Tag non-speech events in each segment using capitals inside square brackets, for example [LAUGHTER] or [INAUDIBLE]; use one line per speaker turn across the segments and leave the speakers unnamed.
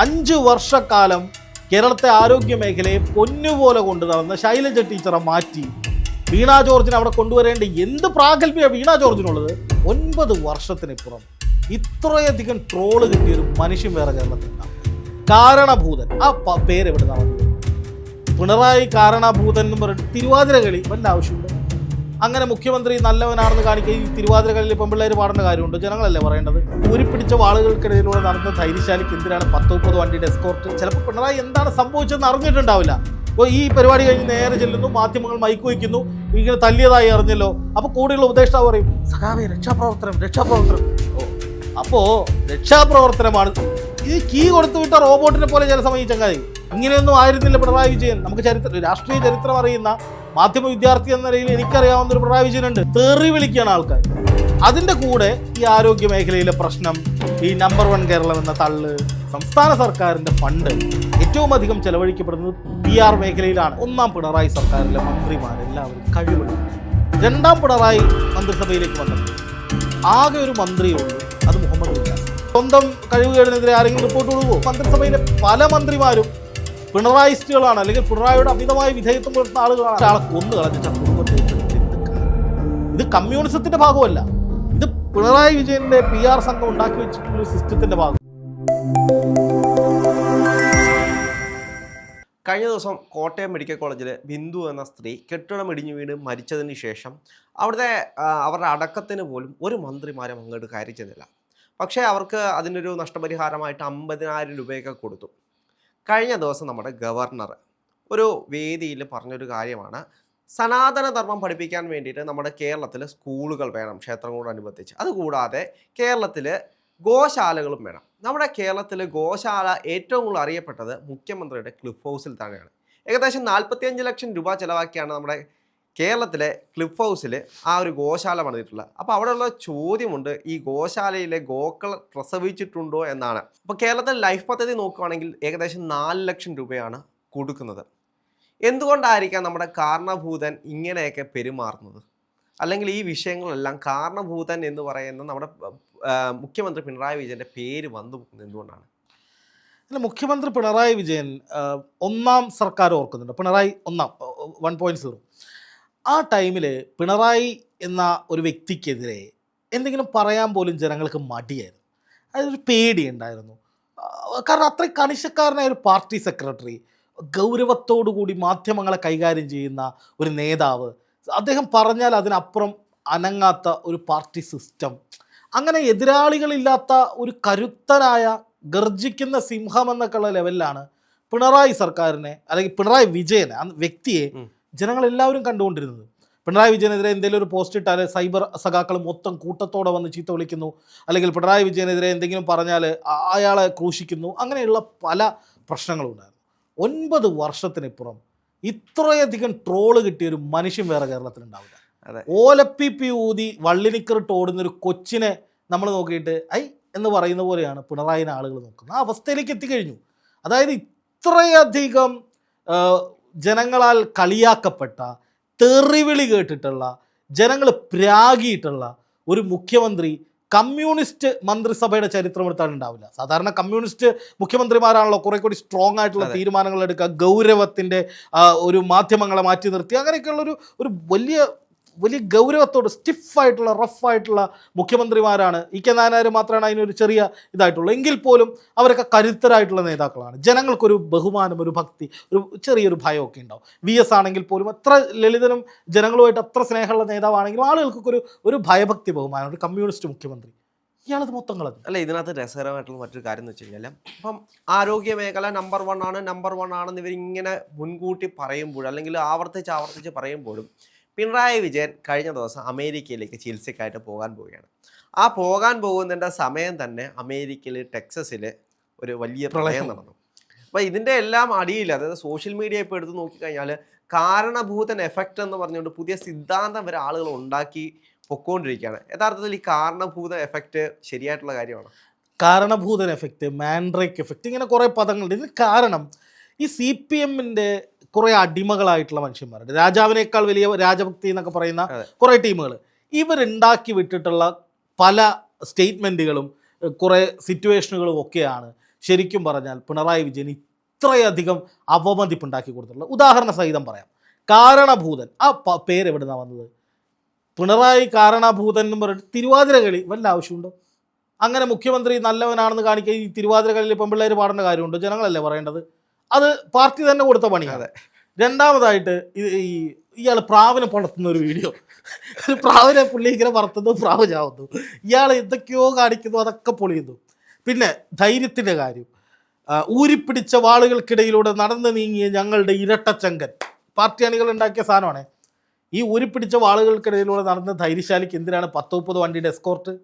അഞ്ച് വർഷക്കാലം കേരളത്തെ ആരോഗ്യ മേഖലയെ പൊന്നുപോലെ കൊണ്ടു നടന്ന ശൈലജ ടീച്ചറെ മാറ്റി. വീണാ ജോർജിനെ അവിടെ കൊണ്ടുവരേണ്ട എന്ത് പ്രാഗൽഭ്യ വീണ ജോർജിനുള്ളത്? ഒൻപത് വർഷത്തിനിപ്പുറം. ഇത്രയധികം ട്രോൾ കിട്ടിയ ഒരു മനുഷ്യൻ വേറെ കേരളത്തിലുണ്ടാവും കാരണഭൂതൻ. ആ പേര് എവിടെ നടന്നു? പിണറായി കാരണഭൂതൻ എന്ന് പറഞ്ഞിട്ട് തിരുവാതിര കളി വല്ല ആവശ്യമുണ്ട്? അങ്ങനെ മുഖ്യമന്ത്രി നല്ലവനാണെന്ന് കാണിക്കുക ഈ തിരുവാതിരകളിൽ പെമ്പിള്ളേർ പാടേണ്ട കാര്യമുണ്ട്. ജനങ്ങളല്ലേ പറയേണ്ടത്? ഊരിപ്പിടിച്ച വാളുകൾക്കിടയിലൂടെ നടന്ന ധൈര്യശാലിക്ക് എന്തിനാണ് പത്ത് മുപ്പത് വണ്ടിയുടെ എസ്കോർട്ട് ചിലപ്പോൾ പിണറായി എന്താണ് സംഭവിച്ചതെന്ന് അറിഞ്ഞിട്ടുണ്ടാവില്ല. അപ്പോൾ ഈ പരിപാടി കഴിഞ്ഞ് നേരെ ചെല്ലുന്നു മാധ്യമങ്ങൾ മൈക്ക് വയ്ക്കുന്നു ഇങ്ങനെ തല്ലിയതായി അറിഞ്ഞല്ലോ. അപ്പോൾ കൂടെയുള്ള ഉപദേഷ്ടാവ് പറയും സഖാവേ രക്ഷാപ്രവർത്തനം രക്ഷാപ്രവർത്തനം. ഓ അപ്പോൾ രക്ഷാപ്രവർത്തനമാണ്. ഈ കീ കൊടുത്തു വിട്ട റോബോട്ടിനെ പോലെ ചില സമയം ചങ്ങാതി. ഇങ്ങനെയൊന്നും ആയിരുന്നില്ല പിണറായി വിജയൻ. നമുക്ക് ചരിത്രം രാഷ്ട്രീയ ചരിത്രം അറിയുന്ന മാധ്യമ വിദ്യാർത്ഥി എന്ന നിലയിൽ എനിക്കറിയാവുന്ന ഒരു പിണറായി വിജയനുണ്ട്. തെറി വിളിക്കുകയാണ് ആൾക്കാർ അതിന്റെ കൂടെ ഈ ആരോഗ്യ മേഖലയിലെ പ്രശ്നം ഈ നമ്പർ വൺ കേരളം എന്ന തള്ള് സംസ്ഥാന സർക്കാരിന്റെ ഫണ്ട് ഏറ്റവും അധികം ചെലവഴിക്കപ്പെടുന്നത് പി ആർ മേഖലയിലാണ്. ഒന്നാം പിണറായി സർക്കാരിലെ മന്ത്രിമാരെല്ലാവരും കഴിവുള്ളത് രണ്ടാം പിണറായി മന്ത്രിസഭയിലേക്ക് വന്നിട്ടുണ്ട് ആകെ ഒരു മന്ത്രിയുള്ളൂ അത് മുഹമ്മദ് സ്വന്തം കഴിവുകളിനെതിരെ ആരെങ്കിലും റിപ്പോർട്ട് കൊടുക്കുമോ മന്ത്രിസഭയിലെ പല മന്ത്രിമാരും പിണറായിസ്റ്റുകളാണ് അല്ലെങ്കിൽ പിണറായിയുടെ അമിതമായ വിധേയത്വം പുലർത്തുന്ന ആളുകളാണ്. ഒരാളെ കൊന്നു കളഞ്ഞിട്ട് കുടുംബത്തെ? ഇത് കമ്മ്യൂണിസത്തിന്റെ ഭാഗമല്ല. ഇത് പിണറായി വിജയന്റെ പി ആർ സംഘം ഉണ്ടാക്കി വെച്ചിട്ടുള്ള സിസ്റ്റത്തിന്റെ ഭാഗം.
കഴിഞ്ഞ ദിവസം കോട്ടയം മെഡിക്കൽ കോളേജിൽ ബിന്ദു എന്ന സ്ത്രീ കെട്ടിടം ഇടിഞ്ഞു വീണ് മരിച്ചതിന് ശേഷം അവിടുത്തെ അവരുടെ അടക്കത്തിന് പോലും ഒരു മന്ത്രിമാരും അങ്ങോട്ട് കയറി ചെന്നില്ല. പക്ഷേ അവർക്ക് അതിനൊരു നഷ്ടപരിഹാരമായിട്ട് അമ്പതിനായിരം രൂപയൊക്കെ കൊടുത്തു. കഴിഞ്ഞ ദിവസം നമ്മുടെ ഗവർണർ ഒരു വേദിയിൽ പറഞ്ഞൊരു കാര്യമാണ്. സനാതനധർമ്മം പഠിപ്പിക്കാൻ വേണ്ടിയിട്ട് നമ്മുടെ കേരളത്തിൽ സ്കൂളുകൾ വേണം ക്ഷേത്രങ്ങളോടനുബന്ധിച്ച്. അതുകൂടാതെ കേരളത്തിൽ ഗോശാലകളും വേണം. നമ്മുടെ കേരളത്തിൽ ഗോശാല ഏറ്റവും കൂടുതൽ അറിയപ്പെട്ടത് മുഖ്യമന്ത്രിയുടെ ക്ലിഫ് ഹൗസിൽ തന്നെയാണ്. ഏകദേശം നാൽപ്പത്തിയഞ്ച് ലക്ഷം രൂപ ചിലവാക്കിയാണ് നമ്മുടെ കേരളത്തിലെ ക്ലിഫ് ഹൗസിൽ ആ ഒരു ഗോശാല പണിതിട്ടുള്ളത്. അപ്പോൾ അവിടെയുള്ള ചോദ്യമുണ്ട് ഈ ഗോശാലയിലെ ഗോക്കൾ പ്രസവിച്ചിട്ടുണ്ടോ എന്നാണ്. അപ്പോൾ കേരളത്തിലെ ലൈഫ് പദ്ധതി നോക്കുകയാണെങ്കിൽ ഏകദേശം നാല് ലക്ഷം രൂപയാണ് കൊടുക്കുന്നത്. എന്തുകൊണ്ടായിരിക്കാം നമ്മുടെ കാരണഭൂതൻ ഇങ്ങനെയൊക്കെ പെരുമാറുന്നത്? അല്ലെങ്കിൽ ഈ വിഷയങ്ങളെല്ലാം കാരണഭൂതൻ എന്ന് പറയുന്ന നമ്മുടെ മുഖ്യമന്ത്രി പിണറായി വിജയന്റെ പേര് വന്നു പോകുന്നത് എന്തുകൊണ്ടാണ്?
അല്ല മുഖ്യമന്ത്രി പിണറായി വിജയൻ ഒന്നാം സർക്കാർ ഓർക്കുന്നുണ്ട്. പിണറായി ഒന്നാം വൺ പോയിന്റ് സീറോ. ആ ടൈമിൽ പിണറായി എന്ന ഒരു വ്യക്തിക്കെതിരെ എന്തെങ്കിലും പറയാൻ പോലും ജനങ്ങൾക്ക് മടിയായിരുന്നു. അതൊരു പേടിയുണ്ടായിരുന്നു. കാരണം അത്രയും കണിശക്കാരനായ ഒരു പാർട്ടി സെക്രട്ടറി കൂടി മാധ്യമങ്ങളെ കൈകാര്യം ചെയ്യുന്ന ഒരു നേതാവ് അദ്ദേഹം പറഞ്ഞാൽ അതിനപ്പുറം അനങ്ങാത്ത ഒരു പാർട്ടി സിസ്റ്റം അങ്ങനെ എതിരാളികളില്ലാത്ത ഒരു കരുത്തനായ ഗർജിക്കുന്ന സിംഹം എന്നൊക്കെയുള്ള ലെവലിലാണ് പിണറായി സർക്കാരിനെ അല്ലെങ്കിൽ പിണറായി വിജയനെ വ്യക്തിയെ എല്ലാവരും കണ്ടുകൊണ്ടിരുന്നത്. പിണറായി വിജയനെതിരെ എന്തെങ്കിലും ഒരു പോസ്റ്റ് ഇട്ടാൽ സൈബർ സഖാക്കൾ മൊത്തം കൂട്ടത്തോടെ വന്ന് ചീത്ത വിളിക്കുന്നു. അല്ലെങ്കിൽ പിണറായി വിജയനെതിരെ എന്തെങ്കിലും പറഞ്ഞാൽ അയാളെ ക്രൂശിക്കുന്നു. അങ്ങനെയുള്ള പല പ്രശ്നങ്ങളുണ്ടായിരുന്നു. ഒൻപത് വർഷത്തിനിപ്പുറം ഇത്രയധികം ട്രോൾ കിട്ടിയ ഒരു മനുഷ്യൻ വേറെ കേരളത്തിലുണ്ടാവില്ല.
ഓലപ്പി
പി ഊതി വള്ളിനിക്കറിട്ട് ഓടുന്ന ഒരു കൊച്ചിനെ നമ്മൾ നോക്കിയിട്ട് ഐ എന്ന് പറയുന്ന പോലെയാണ് പിണറായിനെ ആളുകൾ നോക്കുന്നത്. ആ അവസ്ഥയിലേക്ക് എത്തിക്കഴിഞ്ഞു. അതായത് ഇത്രയധികം ജനങ്ങളാൽ കളിയാക്കപ്പെട്ട തെറിവിളി കേട്ടിട്ടുള്ള ജനങ്ങൾ പ്രാഗിയിട്ടുള്ള ഒരു മുഖ്യമന്ത്രി കമ്മ്യൂണിസ്റ്റ് മന്ത്രിസഭയുടെ ചരിത്രം എടുത്താൽ ഉണ്ടാവില്ല. സാധാരണ കമ്മ്യൂണിസ്റ്റ് മുഖ്യമന്ത്രിമാരാണല്ലോ കുറെ കൂടി സ്ട്രോങ് ആയിട്ടുള്ള തീരുമാനങ്ങൾ എടുക്കുക ഗൗരവത്തിന്റെ ഒരു മാധ്യമങ്ങളെ മാറ്റി നിർത്തി. അങ്ങനെയൊക്കെയുള്ള ഒരു ഒരു വലിയ വലിയ ഗൗരവത്തോട് സ്റ്റിഫായിട്ടുള്ള റഫായിട്ടുള്ള മുഖ്യമന്ത്രിമാരാണ്. ഇ കെ നായനാർ മാത്രമാണ് അതിനൊരു ചെറിയ ഇതായിട്ടുള്ളൂ. എങ്കിൽ പോലും അവരൊക്കെ കരുത്തരായിട്ടുള്ള നേതാക്കളാണ്. ജനങ്ങൾക്കൊരു ബഹുമാനം ഒരു ഭക്തി ഒരു ചെറിയൊരു ഭയമൊക്കെ ഉണ്ടാവും. വി എസ് ആണെങ്കിൽ പോലും അത്ര ലളിതനും ജനങ്ങളുമായിട്ട് അത്ര സ്നേഹമുള്ള നേതാവാണെങ്കിലും ആളുകൾക്കൊക്കെ ഒരു ഒരു ഭയഭക്തി ബഹുമാനം ഒരു കമ്മ്യൂണിസ്റ്റ് മുഖ്യമന്ത്രി. ഇയാളത് മൊത്തം കളഞ്ഞു
അല്ല ഇതിനകത്ത് രസകരമായിട്ടുള്ള മറ്റൊരു കാര്യം എന്ന് വെച്ച് കഴിഞ്ഞാൽ ഇപ്പം ആരോഗ്യ മേഖല നമ്പർ വൺ ആണ് നമ്പർ വൺ ആണെന്ന് ഇവരിങ്ങനെ മുൻകൂട്ടി പറയുമ്പോൾ അല്ലെങ്കിൽ ആവർത്തിച്ച് ആവർത്തിച്ച് പറയുമ്പോഴും പിണറായി വിജയൻ കഴിഞ്ഞ ദിവസം അമേരിക്കയിലേക്ക് ചികിത്സയ്ക്കായിട്ട് പോകാൻ പോവുകയാണ്. ആ പോകാൻ പോകുന്നതിന്റെ സമയം തന്നെ അമേരിക്കയിൽ ടെക്സസിൽ ഒരു വലിയ പ്രളയം. നടന്നു. അപ്പോൾ ഇതിന്റെ എല്ലാം അടിയിൽ അതായത് സോഷ്യൽ മീഡിയ ഇപ്പോൾ എടുത്ത് നോക്കിക്കഴിഞ്ഞാൽ കാരണഭൂതൻ എഫക്റ്റ് എന്ന് പറഞ്ഞുകൊണ്ട് പുതിയ സിദ്ധാന്തം വരെ ആളുകൾ ഉണ്ടാക്കി പൊക്കോണ്ടിരിക്കുകയാണ്. യഥാർത്ഥത്തിൽ ഈ കാരണഭൂത എഫക്റ്റ് ശരിയായിട്ടുള്ള കാര്യമാണ്?
കാരണഭൂതൻ എഫക്റ്റ് മാൻഡ്രേക്ക് എഫക്റ്റ് ഇങ്ങനെ കുറേ പദങ്ങളുണ്ട്. ഇതിന് കാരണം ഈ സി പി എമ്മിന്റെ കുറേ അടിമകളായിട്ടുള്ള മനുഷ്യന്മാരുണ്ട്. രാജാവിനേക്കാൾ വലിയ രാജഭക്തി എന്നൊക്കെ പറയുന്ന. കുറേ ടീമുകൾ ഇവരുണ്ടാക്കി വിട്ടിട്ടുള്ള പല സ്റ്റേറ്റ്മെന്റുകളും കുറേ സിറ്റുവേഷനുകളും ഒക്കെയാണ് ശരിക്കും പറഞ്ഞാൽ പിണറായി വിജയൻ ഇത്രയധികം അവമതിപ്പുണ്ടാക്കി കൊടുത്തിട്ടുള്ളത്. ഉദാഹരണ സഹിതം പറയാം. കാരണഭൂതൻ. ആ പേര് എവിടുന്നാണ് വന്നത്? പിണറായി കാരണഭൂതൻ എന്ന് പറഞ്ഞിട്ട് തിരുവാതിര കളി വല്ല ആവശ്യമുണ്ടോ? അങ്ങനെ മുഖ്യമന്ത്രി നല്ലവനാണെന്ന് കാണിക്കാൻ ഈ തിരുവാതിര കളിയിൽ പെൺപിള്ളേർ പാടേണ്ട കാര്യമുണ്ടോ? ജനങ്ങളല്ലേ പറയേണ്ടത്? അത് പാർട്ടി തന്നെ കൊടുത്ത പണിയാണ് രണ്ടാമതായിട്ട് ഈ ഇയാൾ പ്രാവിനെ പടർത്തുന്ന ഒരു വീഡിയോ. പ്രാവിനെ പുള്ളി ഇങ്ങനെ പറത്തുന്നു പ്രാവ് ചാവുന്നു. ഇയാൾ എന്തൊക്കെയോ കാണിക്കുന്നു അതൊക്കെ പൊളിയുന്നു. പിന്നെ ധൈര്യത്തിന്റെ കാര്യം. ഊരിപ്പിടിച്ച വാളുകൾക്കിടയിലൂടെ നടന്നു നീങ്ങിയ ഞങ്ങളുടെ ഇരട്ടച്ചങ്കൻ. പാർട്ടി അണികൾ ഉണ്ടാക്കിയ സാധനമാണ്. ഈ ഊരിപ്പിടിച്ച വാളുകൾക്കിടയിലൂടെ നടന്ന ധൈര്യശാലിക്ക് എന്തിനാണ് പത്ത് മുപ്പത് വണ്ടിയുടെ എസ്കോർട്ട്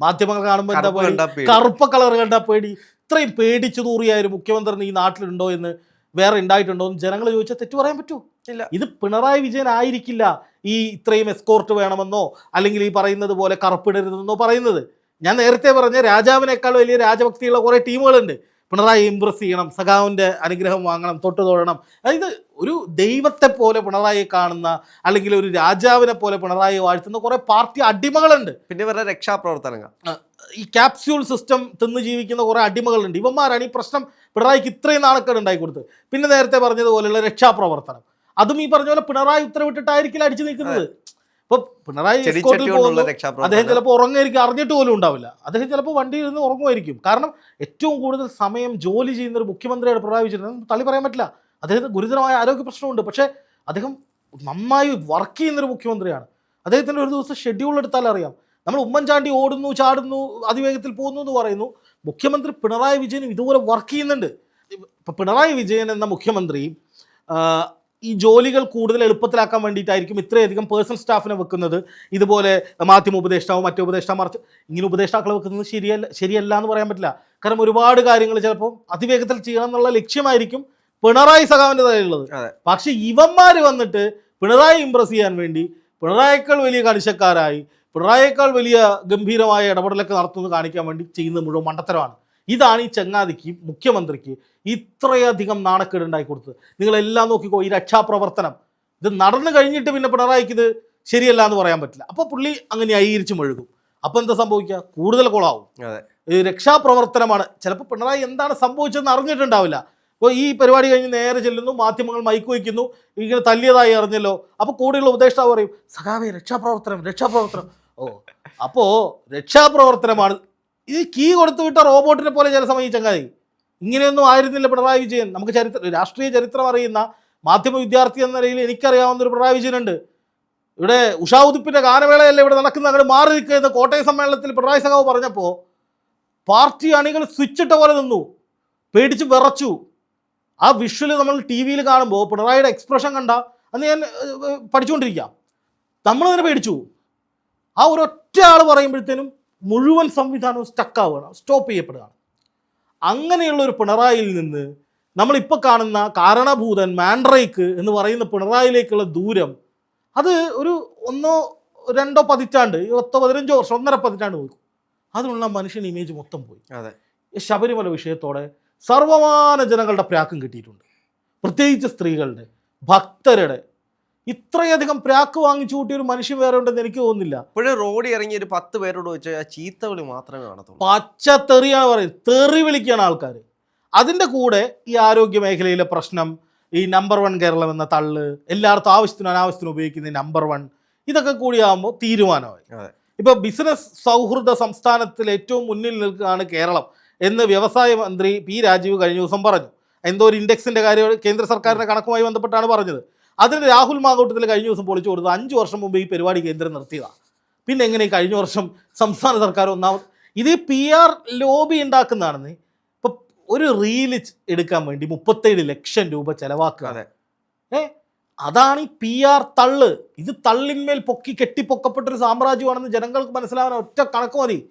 മാധ്യമങ്ങൾ കാണുമ്പോൾ എന്താ പേടി. കറുപ്പ കളർ കണ്ടാ പേടി. ഇത്രയും പേടിച്ചു തൂറിയ ഒരു മുഖ്യമന്ത്രി ഈ നാട്ടിലുണ്ടോ എന്ന് വേറെ ഉണ്ടായിട്ടുണ്ടോ എന്ന് ജനങ്ങൾ ചോദിച്ചാൽ തെറ്റു പറയാൻ പറ്റൂ.
ഇല്ല.
ഇത് പിണറായി വിജയൻ ആയിരിക്കില്ല ഈ ഇത്രയും എസ്കോർട്ട് വേണമെന്നോ അല്ലെങ്കിൽ ഈ പറയുന്നത് പോലെ കറുപ്പിടരുതെന്നോ പറയുന്നത്. ഞാൻ നേരത്തെ പറഞ്ഞ രാജാവിനേക്കാൾ വലിയ രാജഭക്തിയുള്ള കുറേ ടീമുകളുണ്ട്. പിണറായി ഇംപ്രസ് ചെയ്യണം സഖാവിന്റെ അനുഗ്രഹം വാങ്ങണം തൊട്ട് തൊഴണം. അതായത് ഒരു ദൈവത്തെ പോലെ പിണറായി കാണുന്ന അല്ലെങ്കിൽ ഒരു രാജാവിനെ പോലെ പിണറായി വാഴ്ത്തുന്ന കുറേ പാർട്ടി അടിമകളുണ്ട്.
പിന്നെ ഇവരുടെ രക്ഷാപ്രവർത്തനങ്ങൾ.
ഈ ക്യാപ്സ്യൂൾ സിസ്റ്റം തിന്ന് ജീവിക്കുന്ന കുറേ അടിമകളുണ്ട്. ഇവന്മാരാണ് ഈ പ്രശ്നം പിണറായിക്ക് ഇത്രയും നാളക്കേട് ഉണ്ടായി കൊടുത്തത്. പിന്നെ നേരത്തെ പറഞ്ഞതുപോലെയുള്ള രക്ഷാപ്രവർത്തനം. അതും ഈ പറഞ്ഞ പോലെ പിണറായി ഉത്തരവിട്ടിട്ടായിരിക്കില്ല അടിച്ചു നിൽക്കുന്നത്. ഇപ്പൊ പിണറായി പോകുന്നു അദ്ദേഹം ചിലപ്പോൾ ഉറങ്ങായിരിക്കും. അറിഞ്ഞിട്ട് പോലും ഉണ്ടാവില്ല. അദ്ദേഹം ചിലപ്പോൾ വണ്ടിയിൽ നിന്ന് ഉറങ്ങുമായിരിക്കും. കാരണം ഏറ്റവും കൂടുതൽ സമയം ജോലി ചെയ്യുന്ന ഒരു മുഖ്യമന്ത്രിയാണ് പിണറായി വിജയൻ. തള്ളി പറയാൻ പറ്റില്ല. അദ്ദേഹത്തിന് ഗുരുതരമായ ആരോഗ്യ പ്രശ്നമുണ്ട്. പക്ഷേ അദ്ദേഹം നന്നായി വർക്ക് ചെയ്യുന്നൊരു മുഖ്യമന്ത്രിയാണ്. അദ്ദേഹത്തിന്റെ ഒരു ദിവസം ഷെഡ്യൂൾ എടുത്താൽ അറിയാം. നമ്മൾ ഉമ്മൻചാണ്ടി ഓടുന്നു ചാടുന്നു അതിവേഗത്തിൽ പോകുന്നു എന്ന് പറയുന്നു. മുഖ്യമന്ത്രി പിണറായി വിജയനും ഇതുപോലെ വർക്ക് ചെയ്യുന്നുണ്ട്. ഇപ്പം പിണറായി വിജയൻ എന്ന മുഖ്യമന്ത്രി ഈ ജോലികൾ കൂടുതൽ എളുപ്പത്തിലാക്കാൻ വേണ്ടിയിട്ടായിരിക്കും ഇത്രയധികം പേഴ്സണൽ സ്റ്റാഫിനെ വെക്കുന്നത്. ഇതുപോലെ മാധ്യമ ഉപദേഷ്ടാവും മറ്റു ഉപദേഷ്ടാവ് മറിച്ച് ഇങ്ങനെ ഉപദേഷ്ടാക്കളെ വെക്കുന്നത് ശരിയല്ല ശരിയല്ല എന്ന് പറയാൻ പറ്റില്ല. കാരണം ഒരുപാട് കാര്യങ്ങൾ ചിലപ്പോൾ അതിവേഗത്തിൽ ചെയ്യണം എന്നുള്ള ലക്ഷ്യമായിരിക്കും പിണറായി സഖാവിന്റെ തലയിലുള്ളത്.
പക്ഷേ
പക്ഷെ ഇവന്മാർ വന്നിട്ട് പിണറായി ഇമ്പ്രസ് ചെയ്യാൻ വേണ്ടി പിണറായിക്കാൾ വലിയ കണിശക്കാരായി പിണറായിക്കാൾ വലിയ ഗംഭീരമായ ഇടപെടലൊക്കെ നടത്തുന്നത് കാണിക്കാൻ വേണ്ടി ചെയ്യുന്നത് മുഴുവൻ മണ്ടത്തരമാണ്. ഇതാണ് ഈ ചങ്ങാതിക്ക് മുഖ്യമന്ത്രിക്ക് ഇത്രയധികം നാണക്കേട് ഉണ്ടാക്കി കൊടുത്തത്. നിങ്ങളെല്ലാം നോക്കിക്കോ ഈ രക്ഷാപ്രവർത്തനം. ഇത് നടന്നു കഴിഞ്ഞിട്ട് പിന്നെ പിണറായിക്ക് ഇത് ശരിയല്ല എന്ന് പറയാൻ പറ്റില്ല. അപ്പോൾ പുള്ളി അങ്ങനെ അയീരിച്ച് മുഴുകും. അപ്പോൾ എന്താ സംഭവിക്കുക? കൂടുതൽ കുളമാവും രക്ഷാപ്രവർത്തനമാണ്. ചിലപ്പോൾ പിണറായി എന്താണ് സംഭവിച്ചതെന്ന് അറിഞ്ഞിട്ടുണ്ടാവില്ല. അപ്പോൾ ഈ പരിപാടി കഴിഞ്ഞ് നേരെ ചെല്ലുന്നു മാധ്യമങ്ങൾ മൈക്ക് വയ്ക്കുന്നു ഇങ്ങനെ തല്ലിയതായി അറിഞ്ഞല്ലോ. അപ്പോൾ കൂടെയുള്ള ഉപദേഷ്ടാവ് പറയും സഖാവേ രക്ഷാപ്രവർത്തനം രക്ഷാപ്രവർത്തനം. ഓ അപ്പോൾ രക്ഷാപ്രവർത്തനമാണ് ഇത് കീ കൊടുത്തു വിട്ട റോബോട്ടിനെ പോലെ ചില സമയം ഈ ചങ്ങാതി. ഇങ്ങനെയൊന്നും ആയിരുന്നില്ല പിണറായി വിജയൻ. നമുക്ക് ചരിത്ര രാഷ്ട്രീയ ചരിത്രം അറിയുന്ന മാധ്യമ വിദ്യാർത്ഥി എന്ന നിലയിൽ എനിക്കറിയാവുന്ന ഒരു പിണറായി വിജയനുണ്ട്. ഇവിടെ ഉഷാ ഉദിപ്പിന്റെ ഗാനമേളയല്ലേ ഇവിടെ നടക്കുന്ന അങ്ങോട്ട് മാറി നിൽക്കുന്ന കോട്ടയം സമ്മേളനത്തിൽ പിണറായി സഖാവ് പറഞ്ഞപ്പോൾ പാർട്ടി അണികൾ സ്വിച്ചിട്ട പോലെ നിന്നു. പേടിച്ച് വിറച്ചു. ആ വിഷ്വൽ നമ്മൾ ടി വിയിൽ കാണുമ്പോൾ പിണറായിയുടെ എക്സ്പ്രഷൻ കണ്ട അന്ന് ഞാൻ പഠിച്ചുകൊണ്ടിരിക്കുക നമ്മൾ തന്നെ പേടിച്ചു. ആ ഒരൊറ്റ ആൾ പറയുമ്പോഴത്തേനും മുഴുവൻ സംവിധാനവും സ്റ്റക്കാവുകയാണ് സ്റ്റോപ്പ് ചെയ്യപ്പെടുകയാണ്. അങ്ങനെയുള്ള ഒരു പിണറായിയിൽ നിന്ന് നമ്മളിപ്പോൾ കാണുന്ന കാരണഭൂതൻ മാൻഡ്രൈക്ക് എന്ന് പറയുന്ന പിണറായിലേക്കുള്ള ദൂരം അത് ഒരു ഒന്നോ രണ്ടോ പതിറ്റാണ്ട് പത്തോ പതിനഞ്ചോ വർഷം ഒന്നര പതിറ്റാണ്ട് പോയി. അതിനുള്ള മനുഷ്യൻ ഇമേജ് മൊത്തം പോയി.
അതെ.
ശബരിമല വിഷയത്തോടെ സർവമാന ജനങ്ങളുടെ പ്രാക്കും കിട്ടിയിട്ടുണ്ട്. പ്രത്യേകിച്ച് സ്ത്രീകളുടെ ഭക്തരുടെ ഇത്രയധികം പ്രാക്ക് വാങ്ങിച്ചു കൂട്ടിയ ഒരു മനുഷ്യൻ വേറെ ഉണ്ടെന്ന് എനിക്ക് തോന്നുന്നില്ല.
ഇപ്പോഴും റോഡ് ഇറങ്ങി ഒരു പത്ത് പേരോട് ചോദിച്ചാൽ ആ ചീത്ത വിളി മാത്രമേ കാണത്തുള്ളൂ.
പച്ച തെറിയാണ് പറയുന്നത്. തെറി വിളിക്കുകയാണ് ആൾക്കാർ അതിന്റെ കൂടെ ഈ ആരോഗ്യ മേഖലയിലെ പ്രശ്നം ഈ നമ്പർ വൺ കേരളം എന്ന തള്ള് എല്ലായിടത്തും ആവശ്യത്തിനും അനാവശ്യത്തിനും ഉപയോഗിക്കുന്ന നമ്പർ വൺ ഇതൊക്കെ കൂടിയാകുമ്പോൾ തീരുമാനമായി. ഇപ്പോൾ ബിസിനസ് സൗഹൃദ സംസ്ഥാനത്തിൽ ഏറ്റവും മുന്നിൽ നിൽക്കുകയാണ് കേരളം എന്ന് വ്യവസായ മന്ത്രി പി രാജീവ് കഴിഞ്ഞ ദിവസം പറഞ്ഞു. എന്തോ ഒരു ഇൻഡെക്സിന്റെ കാര്യം കേന്ദ്ര സർക്കാരിന്റെ കണക്കുമായി ബന്ധപ്പെട്ടാണ് പറഞ്ഞത്. അതിന് രാഹുൽ മാങ്കോട്ടത്തിൽ കഴിഞ്ഞ ദിവസം പൊളിച്ചു കൊടുത്തത് അഞ്ച് വർഷം മുമ്പ് ഈ പരിപാടി കേന്ദ്രം നിർത്തിയതാണ്. പിന്നെ എങ്ങനെ കഴിഞ്ഞ വർഷം സംസ്ഥാന സർക്കാർ ഒന്നാമത് ഇത് പി ആർ ലോബി ഉണ്ടാക്കുന്നതാണെന്ന് ഇപ്പം ഒരു റീൽ എടുക്കാൻ വേണ്ടി മുപ്പത്തേഴ് ലക്ഷം രൂപ ചെലവാക്കുക.
അതെ.
ഏ? അതാണ് ഈ പി ആർ തള്ള്. ഇത് തള്ളിന്മേൽ പൊക്കി കെട്ടിപ്പൊക്കപ്പെട്ട ഒരു സാമ്രാജ്യമാണെന്ന് ജനങ്ങൾക്ക് മനസ്സിലാവാൻ ഒറ്റ കണക്ക് മതി.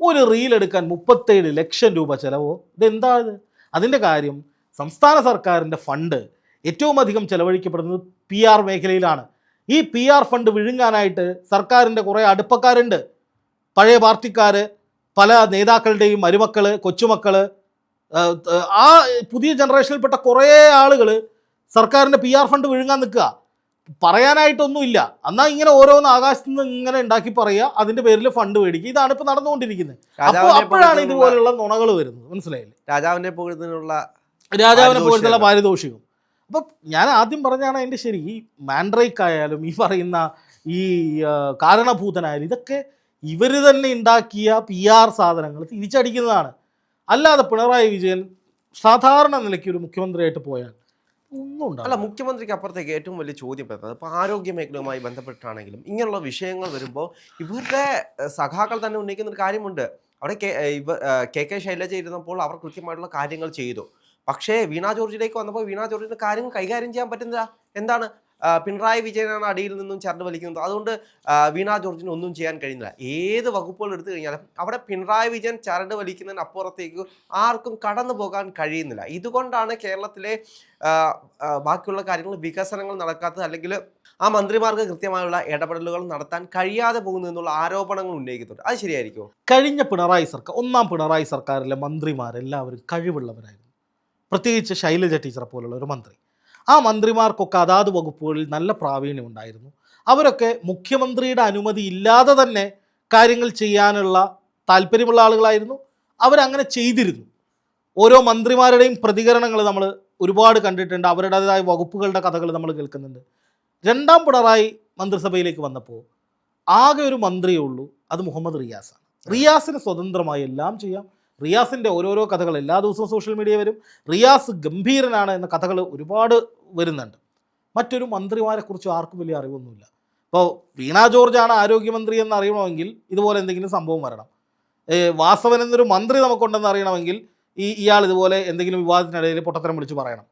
ഒരു റീൽ എടുക്കാൻ മുപ്പത്തേഴ് ലക്ഷം രൂപ ചിലവോ? ഇതെന്താ ഇത്? അതിന്റെ കാര്യം സംസ്ഥാന സർക്കാരിന്റെ ഫണ്ട് ഏറ്റവും അധികം ചെലവഴിക്കപ്പെടുന്നത് പി ആർ മേഖലയിലാണ്. ഈ പി ആർ ഫണ്ട് വിഴുങ്ങാനായിട്ട് സർക്കാരിന്റെ കുറേ അടുപ്പക്കാരുണ്ട്. പഴയ പാർട്ടിക്കാർ പല നേതാക്കളുടെയും മരുമക്കൾ കൊച്ചുമക്കൾ ആ പുതിയ ജനറേഷനിൽപ്പെട്ട കുറേ ആളുകൾ സർക്കാരിന്റെ പി ആർ ഫണ്ട് വിഴുങ്ങാൻ നിൽക്കുക. പറയാനായിട്ടൊന്നുമില്ല. എന്നാൽ ഇങ്ങനെ ഓരോന്ന് ആകാശത്ത് നിന്ന് ഇങ്ങനെ ഉണ്ടാക്കി പറയുക അതിന്റെ പേരിൽ ഫണ്ട് മേടിക്കുക. ഇതാണ് ഇപ്പൊ നടന്നുകൊണ്ടിരിക്കുന്നത്. അപ്പോൾ അപ്പോഴാണ് ഇതുപോലുള്ള നുണകൾ വരുന്നത്. മനസ്സിലായില്ലേ?
രാജാവിനെ പുകഴ്ത്തുന്നതിനുള്ള
രാജാവിനെ പോലത്തുള്ള
പാരിതോഷികം.
അപ്പം ഞാൻ ആദ്യം പറഞ്ഞാണ് അതിന്റെ ശരി ഈ മാൻഡ്രൈക്ക് ആയാലും ഈ പറയുന്ന ഈ കാരണഭൂതനായാലും ഇതൊക്കെ ഇവർ തന്നെ ഉണ്ടാക്കിയ പി ആർ സാധനങ്ങൾ തിരിച്ചടിക്കുന്നതാണ്. അല്ലാതെ പിണറായി വിജയൻ സാധാരണ നിലയ്ക്ക് ഒരു മുഖ്യമന്ത്രിയായിട്ട് പോയാൽ ഒന്നും
അല്ല മുഖ്യമന്ത്രിക്ക് അപ്പുറത്തേക്ക് ഏറ്റവും വലിയ ചോദ്യം വരുന്നത് ഇപ്പോൾ ആരോഗ്യ മേഖലയുമായി ബന്ധപ്പെട്ടാണെങ്കിലും ഇങ്ങനെയുള്ള വിഷയങ്ങൾ വരുമ്പോൾ ഇവരുടെ സഖാക്കൾ തന്നെ ഉന്നയിക്കുന്ന ഒരു കാര്യമുണ്ട്. അവിടെ കെ ഇവ കെ കെ ശൈലജ ഇരുന്നപ്പോൾ അവർ കൃത്യമായിട്ടുള്ള കാര്യങ്ങൾ ചെയ്തു. പക്ഷേ വീണ ജോർജിലേക്ക് വന്നപ്പോൾ വീണ ജോർജിന് കാര്യങ്ങൾ കൈകാര്യം ചെയ്യാൻ പറ്റുന്നില്ല എന്താണ്? പിണറായി വിജയനാണ് അടിയിൽ നിന്നും ചരട് വലിക്കുന്നത്. അതുകൊണ്ട് വീണ ജോർജിന് ഒന്നും ചെയ്യാൻ കഴിയുന്നില്ല. ഏത് വകുപ്പുകൾ എടുത്തു കഴിഞ്ഞാലും അവിടെ പിണറായി വിജയൻ ചരട് വലിക്കുന്നതിന് അപ്പുറത്തേക്ക് ആർക്കും കടന്നു പോകാൻ കഴിയുന്നില്ല. ഇതുകൊണ്ടാണ് കേരളത്തിലെ ബാക്കിയുള്ള കാര്യങ്ങൾ വികസനങ്ങൾ നടക്കാത്തത് അല്ലെങ്കിൽ ആ മന്ത്രിമാർക്ക് കൃത്യമായുള്ള ഇടപെടലുകൾ നടത്താൻ കഴിയാതെ പോകുന്നതെന്നുള്ള ആരോപണങ്ങൾ ഉന്നയിക്കുന്നുണ്ട്. അത് ശരിയായിരിക്കുമോ?
കഴിഞ്ഞ പിണറായി സർക്കാർ ഒന്നാം പിണറായി സർക്കാരിലെ മന്ത്രിമാരെല്ലാവരും കഴിവുള്ളവരായിരുന്നു. പ്രത്യേകിച്ച് ശൈലജ ടീച്ചറെ പോലുള്ള ഒരു മന്ത്രി. ആ മന്ത്രിമാർക്കൊക്കെ അതാത് വകുപ്പുകളിൽ നല്ല പ്രാവീണ്യം ഉണ്ടായിരുന്നു. അവരൊക്കെ മുഖ്യമന്ത്രിയുടെ അനുമതി ഇല്ലാതെ തന്നെ കാര്യങ്ങൾ ചെയ്യാനുള്ള താല്പര്യമുള്ള ആളുകളായിരുന്നു. അവരങ്ങനെ ചെയ്തിരുന്നു. ഓരോ മന്ത്രിമാരുടെയും പ്രതികരണങ്ങൾ നമ്മൾ ഒരുപാട് കണ്ടിട്ടുണ്ട്. അവരുടേതായ വകുപ്പുകളുടെ കഥകൾ നമ്മൾ കേൾക്കുന്നുണ്ട്. രണ്ടാം പിണറായി മന്ത്രിസഭയിലേക്ക് വന്നപ്പോൾ ആകെ ഒരു മന്ത്രിയേ ഉള്ളൂ. അത് മുഹമ്മദ് റിയാസാണ്. റിയാസിന് സ്വതന്ത്രമായി എല്ലാം ചെയ്യാം. റിയാസിന്റെ ഓരോരോ കഥകൾ എല്ലാ ദിവസവും സോഷ്യൽ മീഡിയ വരും. റിയാസ് ഗംഭീരനാണ് എന്ന കഥകൾ ഒരുപാട് വരുന്നുണ്ട്. മറ്റൊരു മന്ത്രിമാരെക്കുറിച്ച് ആർക്കും വലിയ അറിവൊന്നുമില്ല. ഇപ്പോൾ വീണ ജോർജാണ് ആരോഗ്യമന്ത്രി എന്ന് അറിയണമെങ്കിൽ ഇതുപോലെ എന്തെങ്കിലും സംഭവം വരണം. വാസവൻ എന്നൊരു മന്ത്രി നമുക്കുണ്ടെന്ന് അറിയണമെങ്കിൽ ഈ ഇയാൾ ഇതുപോലെ എന്തെങ്കിലും വിവാദത്തിനിടയിൽ പൊട്ടത്തരം വിളിച്ച് പറയണം.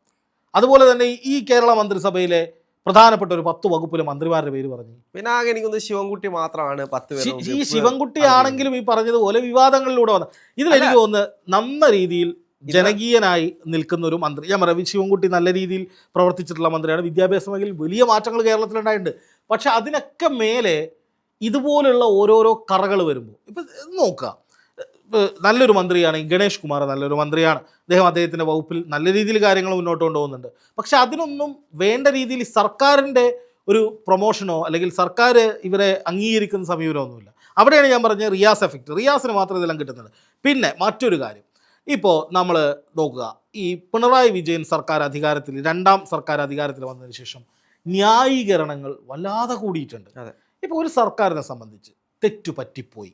അതുപോലെ തന്നെ ഈ കേരള മന്ത്രിസഭയിലെ പ്രധാനപ്പെട്ട ഒരു പത്ത് വകുപ്പിലെ മന്ത്രിമാരുടെ പേര് പറഞ്ഞു.
പിന്നെ ആകെ എനിക്കൊന്ന് ശിവൻകുട്ടി മാത്രമാണ് പത്ത്
ഈ ശിവൻകുട്ടി ആണെങ്കിലും ഈ പറഞ്ഞതുപോലെ വിവാദങ്ങളിലൂടെ വന്ന ഇതിൽ എനിക്ക് തോന്നുന്നത് നന്ന രീതിയിൽ ജനകീയനായി നിൽക്കുന്ന ഒരു മന്ത്രി. ഞാൻ പറയാം ശിവൻകുട്ടി നല്ല രീതിയിൽ പ്രവർത്തിച്ചിട്ടുള്ള മന്ത്രിയാണ്. വിദ്യാഭ്യാസ മേഖലയിൽ വലിയ മാറ്റങ്ങൾ കേരളത്തിലുണ്ടായിട്ടുണ്ട്. പക്ഷെ അതിനൊക്കെ മേലെ ഇതുപോലുള്ള ഓരോരോ കറകൾ വരുമ്പോൾ ഇപ്പം നോക്കുക. നല്ലൊരു മന്ത്രിയാണ് ഈ ഗണേഷ് കുമാർ നല്ലൊരു മന്ത്രിയാണ്. അദ്ദേഹം അദ്ദേഹത്തിന്റെ വകുപ്പിൽ നല്ല രീതിയിൽ കാര്യങ്ങൾ മുന്നോട്ട് കൊണ്ടുപോകുന്നുണ്ട്. പക്ഷെ അതിനൊന്നും വേണ്ട രീതിയിൽ സർക്കാരിന്റെ ഒരു പ്രൊമോഷനോ അല്ലെങ്കിൽ സർക്കാർ ഇവരെ അംഗീകരിക്കുന്ന സമീപനമൊന്നുമില്ല. അവിടെയാണ് ഞാൻ പറഞ്ഞത് റിയാസ് എഫക്റ്റ് റിയാസിന് മാത്രം ഇതെല്ലാം കിട്ടുന്നത് പിന്നെ മറ്റൊരു കാര്യം. ഇപ്പോൾ നമ്മൾ നോക്കുക. ഈ പിണറായി വിജയൻ സർക്കാർ അധികാരത്തിൽ രണ്ടാം സർക്കാർ അധികാരത്തിൽ വന്നതിന് ശേഷം ന്യായീകരണങ്ങൾ വല്ലാതെ കൂടിയിട്ടുണ്ട്. ഇപ്പോൾ ഒരു സർക്കാരിനെ സംബന്ധിച്ച് തെറ്റു പറ്റിപ്പോയി